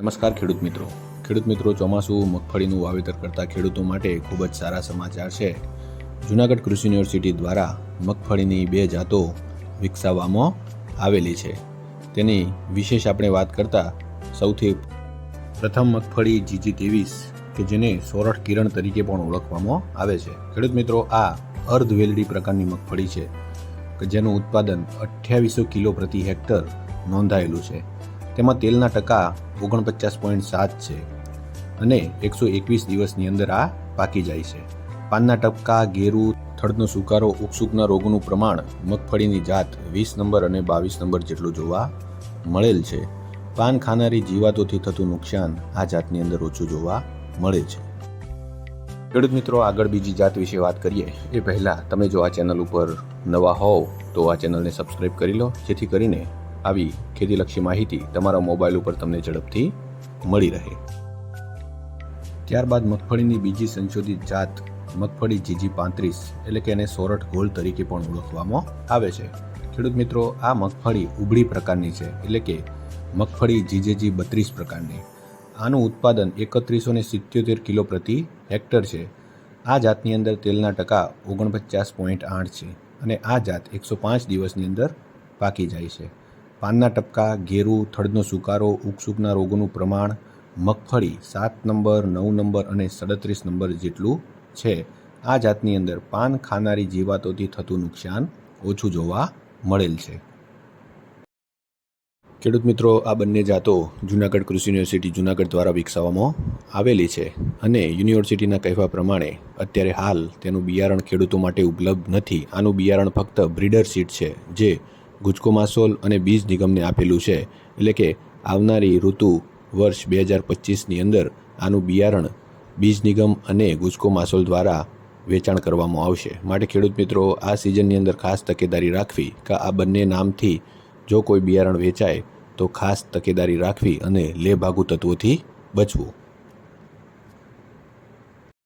નમસ્કાર ખેડૂત મિત્રો. ખેડૂત મિત્રો, ચોમાસું મગફળીનું વાવેતર કરતા ખેડૂતો માટે ખૂબ જ સારા સમાચાર છે. જૂનાગઢ કૃષિ યુનિવર્સિટી દ્વારા મગફળીની બે જાતો વિકસાવવામાં આવેલી છે. તેની વિશેષ આપણે વાત કરતા સૌથી પ્રથમ મગફળી જીજી ત્રેવીસ કે જેને સોરઠ કિરણ તરીકે પણ ઓળખવામાં આવે છે. ખેડૂત મિત્રો, આ અર્ધવેલડી પ્રકારની મગફળી છે કે જેનું ઉત્પાદન અઠ્યાવીસો કિલો પ્રતિ હેક્ટર નોંધાયેલું છે. તેમાં તેલના ટકા ઓગણપચાસ પોઈન્ટ સાત છે અને એકસો એકવીસ દિવસની અંદર આ પાકી જાય છે. પાનના ટપકા, ઘેરું, થડનો સુકારો, ઉકસુકના રોગોનું પ્રમાણ, મગફળીની જાત વીસ નંબર અને બાવીસ નંબર જેટલું જોવા મળેલ છે. પાન ખાનારી જીવાતોથી થતું નુકસાન આ જાતની અંદર ઓછું જોવા મળે છે. ખેડૂત મિત્રો, આગળ બીજી જાત વિશે વાત કરીએ. એ પહેલાં તમે જો આ ચેનલ ઉપર નવા હોવ તો આ ચેનલને સબસ્ક્રાઈબ કરી લો, જેથી કરીને આવી ખેતીલક્ષી માહિતી તમારા મોબાઈલ ઉપર તમને ઝડપથી મળી રહે. ત્યારબાદ મગફળીની બીજી સંશોધિત જાત મગફળી જીજી પાંત્રીસ એટલે કે એને સોરઠ ગોલ તરીકે પણ ઓળખવામાં આવે છે. ખેડૂત મિત્રો, આ મગફળી ઉબળી પ્રકારની છે એટલે કે મગફળી જીજેજી બત્રીસ પ્રકારની. આનું ઉત્પાદન એકત્રીસો ને સિત્યોતેર કિલો પ્રતિ હેક્ટર છે. આ જાતની અંદર તેલના ટકા ઓગણપચાસ પોઈન્ટ આઠ છે અને આ જાત એકસો પાંચ દિવસની અંદર પાકી જાય છે. પાનના ટપકા, ઘેરું, થડનો સુકારો ઉકસુકના રોગોનું પ્રમાણ, મગફળી સાત નંબર, નવ નંબર અને સડત્રીસ નંબર જેટલું છે. આ જાતની અંદર પાન ખાનારી જીવાતોથી થતું નુકસાન ઓછું જોવા મળેલ છે. ખેડૂત મિત્રો, આ બંને જાતો જૂનાગઢ કૃષિ યુનિવર્સિટી જૂનાગઢ દ્વારા વિકસાવવામાં આવેલી છે અને યુનિવર્સિટીના કહેવા પ્રમાણે અત્યારે હાલ તેનું બિયારણ ખેડૂતો માટે ઉપલબ્ધ નથી. આનું બિયારણ ફક્ત બ્રીડર સીટ છે, જે ગુજકો માસોલ અને બીજ નિગમને આપેલું છે. એટલે કે આવનારી ઋતુ વર્ષ બે હજાર પચીસની અંદર આનું બિયારણ બીજ નિગમ અને ગુજકો માસોલ દ્વારા વેચાણ કરવામાં આવશે. માટે ખેડૂત મિત્રો, આ સિઝનની અંદર ખાસ તકેદારી રાખવી કે આ બંને નામથી જો કોઈ બિયારણ વેચાય તો ખાસ તકેદારી રાખવી અને લેભાગુ તત્વોથી બચવું.